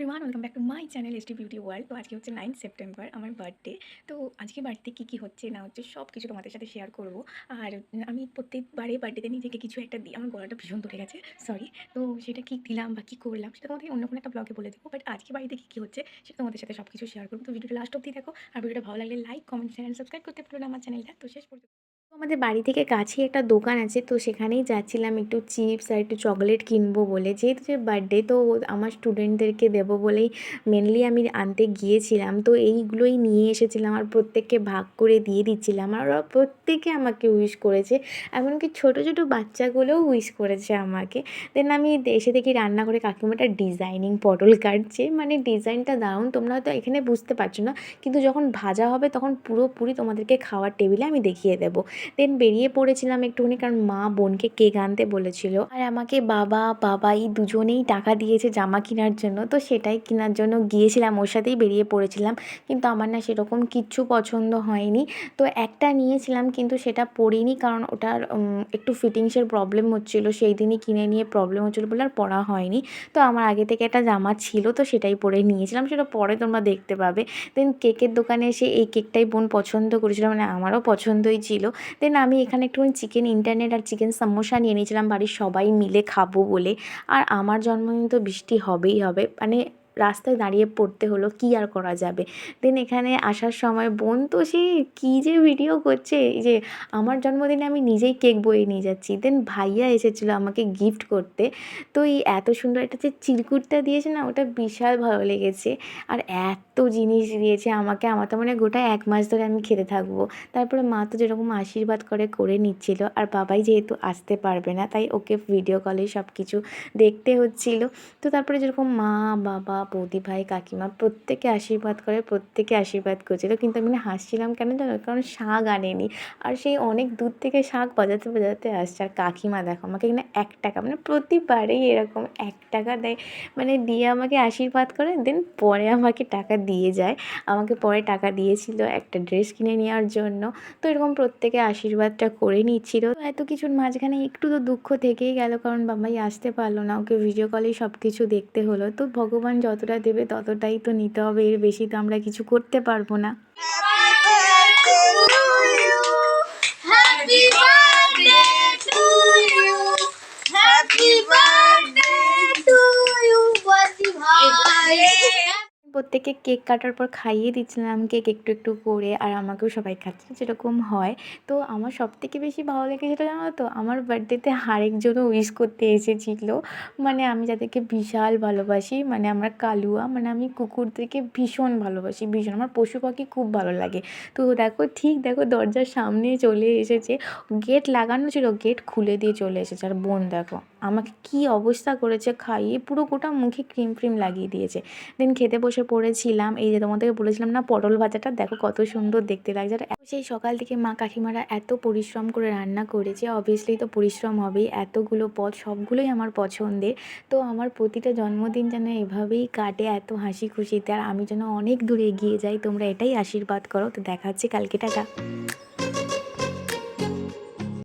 Everyone welcome back to my channel S ST beauty world তো আজকে হচ্ছে nine September আমার বার্থডে তো আজকে বাড়িতে কী কী হচ্ছে না হচ্ছে সব কিছু তোমাদের সাথে শেয়ার করব। আর আমি প্রত্যেকবারে বার্থডেতে নিজেকে কিছু একটা দিই, আমার গলাটা ভীষণ ধরে গেছে সরি তো সেটা কী দিলাম বা কী করলাম সেটা তোমাদের অন্য কোনো একটা ব্লগে বলে দেবো বাট আজকে বাড়িতে কী কী হচ্ছে সেটা তোমাদের সাথে সব কিছু শেয়ার করব। তো ভিডিওটা লাস্ট অব্দি দেখো, আর ভিডিওটা ভালো লাগলে লাইক কমেন্ট চ্যানেল সাবস্ক্রাইব করতে পারো আমার চ্যানেলটা তো শেষ পর্যন্ত আমাদের বাড়ি থেকে কাছেই একটা দোকান আছে, তো সেখানেই যাচ্ছিলাম একটু চিপস আর একটু চকলেট কিনবো বলে। যেহেতু যে বার্থডে তো আমার স্টুডেন্টদেরকে দেবো বলেই মেনলি আমি আনতে গিয়েছিলাম। তো এইগুলোই নিয়ে এসেছিলাম আর প্রত্যেককে ভাগ করে দিয়ে দিচ্ছিলাম। আর ওরা প্রত্যেকে আমাকে উইশ করেছে। এমনকি ছোটো ছোটো বাচ্চাগুলোও উইশ করেছে আমাকে। দেন আমি এসে দেখি রান্না করে কাকিমাটা ডিজাইনিং পটল কাটছে। মানে ডিজাইনটা দারুণ, তোমরা হয়তো এখানে বুঝতে পারছ না। কিন্তু যখন ভাজা হবে, তখন পুরোপুরি তোমাদেরকে খাওয়ার টেবিলে আমি দেখিয়ে দেবো। দেন বেরিয়ে পড়েছিলাম একটুখানি কারণ মা বোনকে কেক আনতে বলেছিল। আর আমাকে বাবা বাবা এই দুজনেই টাকা দিয়েছে জামা কেনার জন্য। তো সেটাই কেনার জন্য গিয়েছিলাম, ওর সাথেই বেরিয়ে পড়েছিলাম। কিন্তু আমার না সেরকম কিচ্ছু পছন্দ হয়নি। তো একটা নিয়েছিলাম কিন্তু সেটা পরিনি কারণ ওটার একটু ফিটিংসের প্রবলেম হচ্ছিল। সেই দিনই কিনে নিয়ে প্রবলেম হচ্ছিল বলে আর পরা হয়নি। তো আমার আগে থেকে একটা জামা ছিল তো সেটাই পরে নিয়েছিলাম। সেটা পরে তোমরা দেখতে পাবে। দেন কেকের দোকানে এসে এই কেকটাই বোন পছন্দ করেছিল। মানে আমারও পছন্দই ছিল। দেন আমি এখানে একটুখানি চিকেন ইন্টারনেট আর চিকেন সামোসা নিয়ে নিয়েছিলাম। বাড়ির সবাই মিলে খাব বলে। আর আমার জন্মদিন তো বৃষ্টি হবেই হবে। মানে রাস্তায় দাঁড়িয়ে পড়তে হলো, কি আর করা যাবে? দেন এখানে আসার সময় বোন তো সে কী যে ভিডিও করছে যে আমার জন্মদিনে আমি নিজেই কেক বয়ে নিয়ে যাচ্ছি। দেন ভাইয়া এসেছিল আমাকে গিফট করতে। তো এই এত সুন্দর একটা যে চিরকুটটা দিয়েছে না, ওটা বিশাল ভালো লেগেছে। আর এত জিনিস দিয়েছে আমাকে, আমার তো মানে গোটা এক মাস ধরে আমি খেতে থাকব। তারপরে মা তো যেরকম আশীর্বাদ করে করে নিচ্ছিল, আর বাবাই যেহেতু আসতে পারবে না, তাই ওকে ভিডিও কলে সব কিছু দেখতে হচ্ছিল। তো তারপরে যেরকম মা, বাবা বৌদি ভাই, কাকিমা প্রত্যেকে আশীর্বাদ করে, প্রত্যেকে আশীর্বাদ করছিল। কিন্তু আমি না হাসছিলাম কেন জানো? কারণ শাক আনেনি। আর সেই অনেক দূর থেকে শাক বাজাতে বাজাতে আসছে। আর কাকিমা দেখো, আমাকে এখানে এক টাকা মানে প্রতিবারেই এরকম এক টাকা দেয়। মানে দিয়ে আমাকে আশীর্বাদ করে দেন পরে আমাকে টাকা দিয়ে যায়। আমাকে পরে টাকা দিয়েছিল একটা ড্রেস কিনে নেওয়ার জন্য। তো এরকম প্রত্যেকে আশীর্বাদটা করে নিচ্ছিল। এত কিছুর মাঝখানে একটু তো দুঃখ থেকেই গেল, কারণ বাবাই আসতে পারল না। ওকে ভিডিও কলেই সব কিছু দেখতে হলো। তো ভগবান যতটা দেবে ততটাই তো নিতে হবে এর বেশি তো আমরা কিছু করতে পারব না। প্রত্যেকে কেক কাটার পর খাইয়ে দিচ্ছিলাম কেক একটু একটু করে আর আমাকেও সবাই খাচ্ছে, যেরকম হয়। তো আমার সব থেকে বেশি ভালো লেগেছে সেটা জানো তো? আমার বার্থডেতে আরেকজনও উইশ করতে এসেছিল। মানে আমি যাদেরকে বিশাল ভালোবাসি মানে আমার কালুয়া মানে আমি কুকুরদেরকে ভীষণ ভালোবাসি, ভীষণ। আমার পশু পাখি খুব ভালো লাগে। তো দেখো, ঠিক দেখো, দরজার সামনে চলে এসেছে। গেট লাগানো ছিল গেট খুলে দিয়ে চলে এসেছে। আর বোন দেখো আমাকে কি অবস্থা করেছে খাইয়ে পুরো গোটা মুখে ক্রিম ফ্রিম লাগিয়ে দিয়েছে। দেন খেতে বসে পড়েছিলাম, এই যে তোমাদেরকে বলেছিলাম না, পটল ভাজাটা, দেখো কত সুন্দর দেখতে লাগছে। আর সেই সকাল থেকে মা কাকিমারা এত পরিশ্রম করে রান্না করেছে অবভিয়াসলি তো পরিশ্রম হবেই, এতগুলো পদ সবগুলোই আমার পছন্দের। তো আমার প্রতিটা জন্মদিন যেন এভাবেই কাটে, এত হাসি খুশিতে, আর আমি যেন অনেক দূরে এগিয়ে যাই, তোমরা এটাই আশীর্বাদ করো। তো দেখা হচ্ছে কালকে, টাটা।